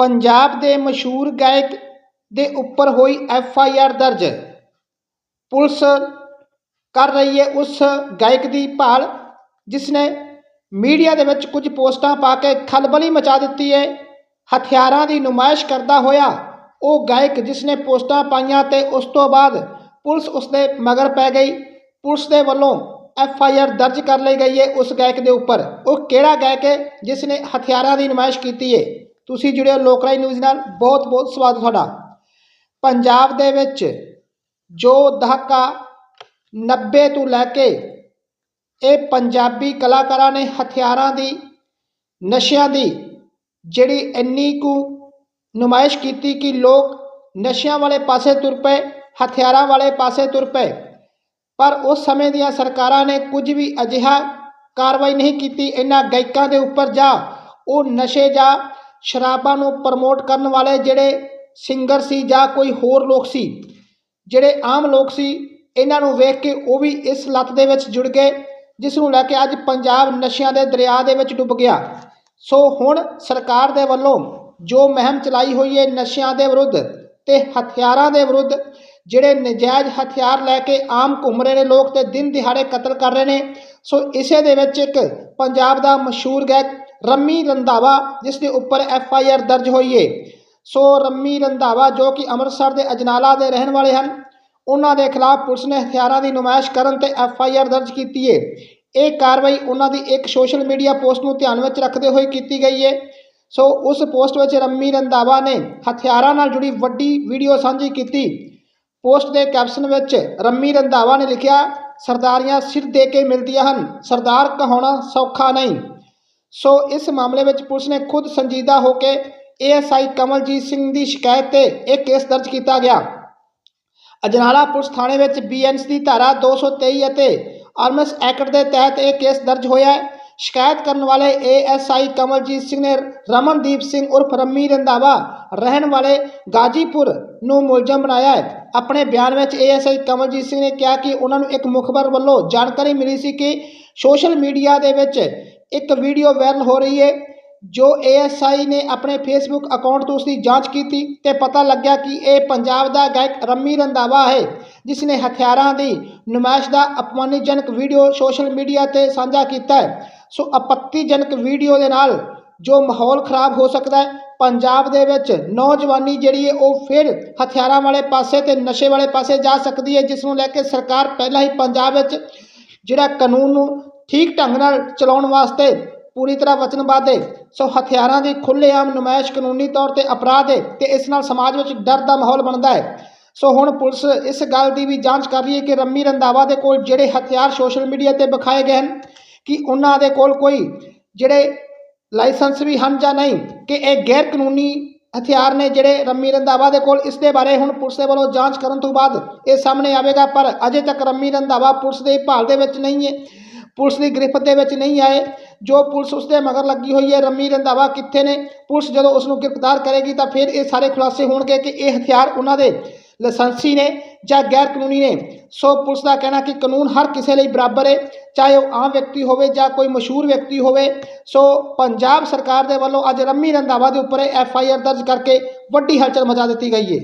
ਪੰਜਾਬ ਦੇ ਮਸ਼ਹੂਰ ਗਾਇਕ ਦੇ ਉੱਪਰ ਹੋਈ ਐਫ ਆਈ ਆਰ ਦਰਜ। ਪੁਲਿਸ ਕਰ ਰਹੀ ਹੈ ਉਸ ਗਾਇਕ ਦੀ ਭਾਲ ਜਿਸ ਨੇ ਮੀਡੀਆ ਦੇ ਵਿੱਚ ਕੁਝ ਪੋਸਟਾਂ ਪਾ ਕੇ ਖਲਬਲੀ ਮਚਾ ਦਿੱਤੀ ਹੈ। ਹਥਿਆਰਾਂ ਦੀ ਨੁਮਾਇਸ਼ ਕਰਦਾ ਹੋਇਆ ਉਹ ਗਾਇਕ ਜਿਸ ਨੇ ਪੋਸਟਾਂ ਪਾਈਆਂ ਤੇ ਉਸ ਤੋਂ ਬਾਅਦ ਪੁਲਿਸ ਉਸ ਦੇ ਮਗਰ ਪੈ ਗਈ। ਪੁਲਿਸ ਦੇ ਵੱਲੋਂ ਐਫ ਆਈ ਆਰ ਦਰਜ ਕਰ ਲਈ ਗਈ ਹੈ ਉਸ ਗਾਇਕ ਦੇ ਉੱਪਰ। ਉਹ ਕਿਹੜਾ ਗਾਇਕ ਹੈ ਜਿਸ ਨੇ ਹਥਿਆਰਾਂ ਦੀ ਨੁਮਾਇਸ਼ ਕੀਤੀ ਹੈ? ਤੁਸੀਂ ਜੁੜਿਓ ਲੋਕਰਾਈ ਨਿਊਜ਼ ਨਾਲ, ਬਹੁਤ ਬਹੁਤ ਸਵਾਗਤ ਤੁਹਾਡਾ। ਪੰਜਾਬ ਦੇ ਵਿੱਚ ਜੋ ਦਹਾਕਾ 90 ਤੋਂ ਲੈ ਕੇ ਇਹ ਪੰਜਾਬੀ ਕਲਾਕਾਰਾਂ ਨੇ ਹਥਿਆਰਾਂ ਦੀ, ਨਸ਼ਿਆਂ ਦੀ ਜਿਹੜੀ ਇੰਨੀ ਕੁ ਨੁਮਾਇਸ਼ ਕੀਤੀ ਕਿ ਲੋਕ ਨਸ਼ਿਆਂ ਵਾਲੇ ਪਾਸੇ ਤੁਰ ਪਏ, ਹਥਿਆਰਾਂ ਵਾਲੇ ਪਾਸੇ ਤੁਰ ਪਏ, ਪਰ ਉਸ ਸਮੇਂ ਦੀਆਂ ਸਰਕਾਰਾਂ ਨੇ ਕੁਝ ਵੀ ਅਜਿਹਾ ਕਾਰਵਾਈ ਨਹੀਂ ਕੀਤੀ। ਇਹਨਾਂ ਗਾਇਕਾਂ ਦੇ ਉੱਪਰ ਜਾਂ ਉਹ ਨਸ਼ੇ ਜਾਂ ਸ਼ਰਾਬਾਂ ਨੂੰ ਪ੍ਰਮੋਟ ਕਰਨ ਵਾਲੇ ਜਿਹੜੇ ਸਿੰਗਰ ਸੀ ਜਾਂ ਕੋਈ ਹੋਰ ਲੋਕ ਸੀ, ਜਿਹੜੇ ਆਮ ਲੋਕ ਸੀ, ਇਹਨਾਂ ਨੂੰ ਵੇਖ ਕੇ ਉਹ ਵੀ ਇਸ ਲੱਤ ਦੇ ਵਿੱਚ ਜੁੜ ਗਏ, ਜਿਸ ਨੂੰ ਲੈ ਕੇ ਅੱਜ ਪੰਜਾਬ ਨਸ਼ਿਆਂ ਦੇ ਦਰਿਆ ਦੇ ਵਿੱਚ ਡੁੱਬ ਗਿਆ। ਸੋ ਹੁਣ ਸਰਕਾਰ ਦੇ ਵੱਲੋਂ ਜੋ ਮਹਿੰਮ ਚਲਾਈ ਹੋਈ ਹੈ ਨਸ਼ਿਆਂ ਦੇ ਵਿਰੁੱਧ ਤੇ ਹਥਿਆਰਾਂ ਦੇ ਵਿਰੁੱਧ, ਜਿਹੜੇ ਨਜਾਇਜ਼ ਹਥਿਆਰ ਲੈ ਕੇ ਆਮ ਘੁੰਮ ਰਹੇ ਨੇ ਲੋਕ ਤੇ ਦਿਨ ਦਿਹਾੜੇ ਕਤਲ ਕਰ ਰਹੇ ਨੇ, ਸੋ ਇਸੇ ਦੇ ਵਿੱਚ ਇੱਕ ਪੰਜਾਬ ਦਾ ਮਸ਼ਹੂਰ ਗਾਇਕ ਰੰਮੀ ਰੰਧਾਵਾ, ਜਿਸ ਦੇ ਉੱਪਰ ਐਫ ਆਈ ਆਰ ਦਰਜ ਹੋਈ ਹੈ ਸੋ ਰੰਮੀ ਰੰਧਾਵਾ, ਜੋ ਕਿ ਅੰਮ੍ਰਿਤਸਰ ਦੇ ਅਜਨਾਲਾ ਦੇ ਰਹਿਣ ਵਾਲੇ ਹਨ, ਉਹਨਾਂ ਦੇ ਖਿਲਾਫ ਪੁਲਿਸ ਨੇ ਹਥਿਆਰਾਂ ਦੀ ਨੁਮਾਇਸ਼ ਕਰਨ ਤੇ ਐਫ ਆਈ ਆਰ ਦਰਜ ਕੀਤੀ ਹੈ ਇਹ ਕਾਰਵਾਈ ਉਹਨਾਂ ਦੀ ਇੱਕ ਸੋਸ਼ਲ ਮੀਡੀਆ ਪੋਸਟ ਨੂੰ ਧਿਆਨ ਵਿੱਚ ਰੱਖਦੇ ਹੋਏ ਕੀਤੀ ਗਈ ਹੈ ਸੋ ਉਸ ਪੋਸਟ ਵਿੱਚ ਰੰਮੀ ਰੰਧਾਵਾ ਨੇ ਹਥਿਆਰਾਂ ਨਾਲ ਜੁੜੀ ਵੱਡੀ ਵੀਡੀਓ ਸਾਂਝੀ ਕੀਤੀ। ਪੋਸਟ ਦੇ ਕੈਪਸ਼ਨ ਵਿੱਚ ਰੰਮੀ ਰੰਧਾਵਾ ਨੇ ਲਿਖਿਆ ਸਰਦਾਰੀਆਂ ਸਿਰ ਦੇ ਕੇ ਮਿਲਦੀਆਂ ਹਨ। ਸਰਦਾਰ ਕਹਾਉਣਾ ਸੌਖਾ ਨਹੀਂ। ਸੋ ਇਸ ਮਾਮਲੇ ਵਿੱਚ ਪੁਲਿਸ ਨੇ ਖੁਦ ਸੰਜੀਦਾ ਹੋ ਕੇ ਏਐਸਆਈ ਕਮਲਜੀਤ ਸਿੰਘ ਦੀ ਸ਼ਿਕਾਇਤ ਤੇ ਇਹ ਕੇਸ ਦਰਜ ਕੀਤਾ ਗਿਆ। ਅਜਨਾਲਾ ਪੁਲਿਸ ਥਾਣੇ ਵਿੱਚ ਬੀਐਨਐਸ ਦੀ ਧਾਰਾ 223 ਅਤੇ ਆਰਮਸ ਐਕਟ ਦੇ ਤਹਿਤ ਇਹ ਕੇਸ ਦਰਜ ਹੋਇਆ ਹੈ। ਸ਼ਿਕਾਇਤ ਕਰਨ ਵਾਲੇ ਏਐਸਆਈ ਕਮਲਜੀਤ ਸਿੰਘ ਨੇ ਰਮਨਦੀਪ ਸਿੰਘ ਉਰਫ ਰੰਮੀ ਰੰਧਾਵਾ, ਰਹਿਣ ਵਾਲੇ ਗਾਜੀਪੁਰ ਨੂੰ ਮੁਲਜ਼ਮ ਬਣਾਇਆ ਹੈ। ਆਪਣੇ ਬਿਆਨ ਵਿੱਚ ਏਐਸਆਈ ਕਮਲਜੀਤ ਸਿੰਘ ਨੇ ਕਿਹਾ ਕਿ ਉਹਨਾਂ ਨੂੰ ਇੱਕ ਮੁਖਬਰ ਵੱਲੋਂ ਜਾਣਕਾਰੀ ਮਿਲੀ ਸੀ ਕਿ ਸੋਸ਼ਲ ਮੀਡੀਆ ਦੇ ਵਿੱਚ ਇੱਕ ਵੀਡੀਓ ਵਾਇਰਲ ਹੋ ਰਹੀ ਹੈ, ਜੋ ਏਐਸਆਈ ਨੇ ਆਪਣੇ ਫੇਸਬੁੱਕ ਅਕਾਊਂਟ ਤੋਂ ਉਸ ਦੀ ਜਾਂਚ ਕੀਤੀ ਤੇ ਪਤਾ ਲੱਗਿਆ ਕਿ ਇਹ ਪੰਜਾਬ ਦਾ ਗਾਇਕ ਰੰਮੀ ਰੰਧਾਵਾ ਹੈ, ਜਿਸ ਨੇ ਹਥਿਆਰਾਂ ਦੀ ਨੁਮਾਇਸ਼ ਦਾ ਅਪਮਾਨਿਤਜਨਕ ਵੀਡੀਓ ਸੋਸ਼ਲ ਮੀਡੀਆ ਤੇ ਸਾਂਝਾ ਕੀਤਾ ਹੈ। ਸੋ ਆਪੱਤੀਜਨਕ ਵੀਡੀਓ ਦੇ ਨਾਲ ਜੋ ਮਾਹੌਲ ਖਰਾਬ ਹੋ ਸਕਦਾ ਹੈ ਪੰਜਾਬ ਦੇ ਵਿੱਚ ਨੌਜਵਾਨੀ ਜਿਹੜੀ ਹੈ ਉਹ ਫਿਰ ਹਥਿਆਰਾਂ ਵਾਲੇ ਪਾਸੇ ਤੇ ਨਸ਼ੇ ਵਾਲੇ ਪਾਸੇ ਜਾ ਸਕਦੀ ਹੈ ਜਿਸ ਨੂੰ ਲੈ ਕੇ ਸਰਕਾਰ ਪਹਿਲਾਂ ਹੀ ਪੰਜਾਬ ਵਿੱਚ ਜਿਹੜਾ ਕਾਨੂੰਨ ਨੂੰ ਠੀਕ ਢੰਗ ਨਾਲ ਚਲਾਉਣ ਵਾਸਤੇ ਪੂਰੀ ਤਰ੍ਹਾਂ ਵਚਨਬੱਧ ਹੈ। ਸੋ ਹਥਿਆਰਾਂ ਦੀ ਖੁੱਲ੍ਹੇਆਮ ਨੁਮਾਇਸ਼ ਕਾਨੂੰਨੀ ਤੌਰ ਤੇ ਅਪਰਾਧ ਹੈ ਤੇ ਇਸ ਨਾਲ ਸਮਾਜ ਵਿੱਚ ਡਰ ਦਾ ਮਾਹੌਲ ਬਣਦਾ ਹੈ। ਸੋ ਹੁਣ ਪੁਲਿਸ ਇਸ ਗੱਲ ਦੀ ਵੀ ਜਾਂਚ ਕਰ ਰਹੀ ਹੈ ਕਿ ਰੰਮੀ ਰੰਧਾਵਾ ਦੇ ਕੋਲ ਜਿਹੜੇ ਹਥਿਆਰ ਸੋਸ਼ਲ ਮੀਡੀਆ ਤੇ ਵਿਖਾਏ ਗਏ ਹਨ, ਕਿ ਉਹਨਾਂ ਦੇ ਕੋਲ ਕੋਈ ਜਿਹੜੇ ਲਾਇਸੈਂਸ ਵੀ ਹਨ ਜਾਂ ਨਹੀਂ ਕਿ ਇਹ ਗੈਰ ਕਾਨੂੰਨੀ ਹਥਿਆਰ ਨੇ ਜਿਹੜੇ ਰੰਮੀ ਰੰਧਾਵਾ ਦੇ ਕੋਲ ਇਸ ਦੇ ਬਾਰੇ ਹੁਣ ਪੁਲਿਸ ਦੇ ਵੱਲੋਂ ਜਾਂਚ ਕਰਨ ਤੋਂ ਬਾਅਦ ਇਹ ਸਾਹਮਣੇ ਆਵੇਗਾ, ਪਰ ਅਜੇ ਤੱਕ ਰੰਮੀ ਰੰਧਾਵਾ ਪੁਲਿਸ ਦੇ ਭਾਲ ਦੇ ਵਿੱਚ ਨਹੀਂ ਹੈ, ਪੁਲਿਸ ਦੀ ਗ੍ਰਿਫਤ ਦੇ ਵਿੱਚ ਨਹੀਂ ਆਏ। ਜੋ ਪੁਲਿਸ ਉਸ ਦੇ ਮਗਰ ਲੱਗੀ ਹੋਈ ਹੈ, ਰੰਮੀ ਰੰਧਾਵਾ ਕਿੱਥੇ ਨੇ? ਪੁਲਿਸ ਜਦੋਂ ਉਸ ਨੂੰ ਗ੍ਰਿਫਤਾਰ ਕਰੇਗੀ ਤਾਂ ਫਿਰ ਇਹ ਸਾਰੇ ਖੁਲਾਸੇ ਹੋਣਗੇ ਕਿ ਇਹ ਹਥਿਆਰ ਉਹਨਾਂ ਦੇ ਲਾਇਸੈਂਸੀ ਨੇ ਜਾਂ ਗੈਰ ਕਾਨੂੰਨੀ ਨੇ। ਸੋ ਪੁਲਿਸ ਦਾ ਕਹਿਣਾ ਕਿ ਕਾਨੂੰਨ ਹਰ ਕਿਸੇ ਲਈ ਬਰਾਬਰ ਹੈ ਚਾਹੇ ਉਹ ਆਮ ਵਿਅਕਤੀ ਹੋਵੇ ਜਾਂ ਕੋਈ ਮਸ਼ਹੂਰ ਵਿਅਕਤੀ ਹੋਵੇ। ਸੋ ਪੰਜਾਬ ਸਰਕਾਰ ਦੇ ਵੱਲੋਂ ਅੱਜ ਰੰਮੀ ਰੰਧਾਵਾ ਦੇ ਉੱਪਰ ਐਫ ਆਈ ਆਰ ਦਰਜ ਕਰਕੇ ਵੱਡੀ ਹਲਚਲ ਮਚਾ ਦਿੱਤੀ ਗਈ ਹੈ